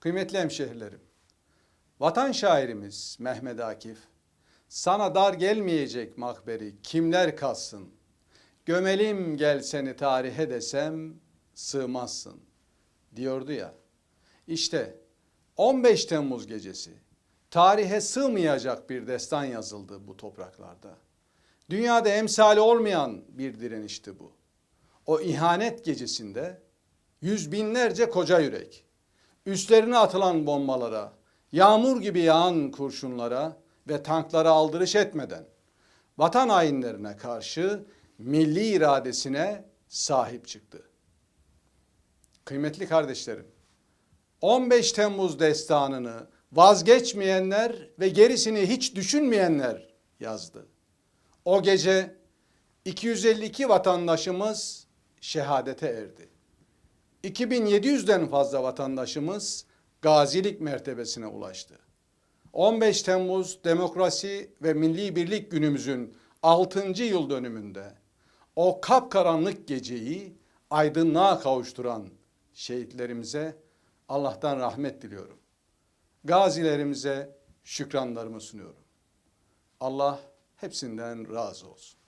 Kıymetli hemşehrilerim, vatan şairimiz Mehmet Akif, sana dar gelmeyecek mahberi kimler kalsın? Gömelim gel seni tarihe desem sığmazsın diyordu ya. İşte 15 Temmuz gecesi tarihe sığmayacak bir destan yazıldı bu topraklarda. Dünyada emsali olmayan bir direnişti bu. O ihanet gecesinde yüz binlerce koca yürek, üstlerine atılan bombalara, yağmur gibi yağan kurşunlara ve tanklara aldırış etmeden vatan hainlerine karşı milli iradesine sahip çıktı. Kıymetli kardeşlerim, 15 Temmuz destanını vazgeçmeyenler ve gerisini hiç düşünmeyenler yazdı. O gece 252 vatandaşımız şehadete erdi. 2700'den fazla vatandaşımız gazilik mertebesine ulaştı. 15 Temmuz Demokrasi ve Milli Birlik Günümüzün 6. yıl dönümünde o kapkaranlık geceyi aydınlığa kavuşturan şehitlerimize Allah'tan rahmet diliyorum. Gazilerimize şükranlarımı sunuyorum. Allah hepsinden razı olsun.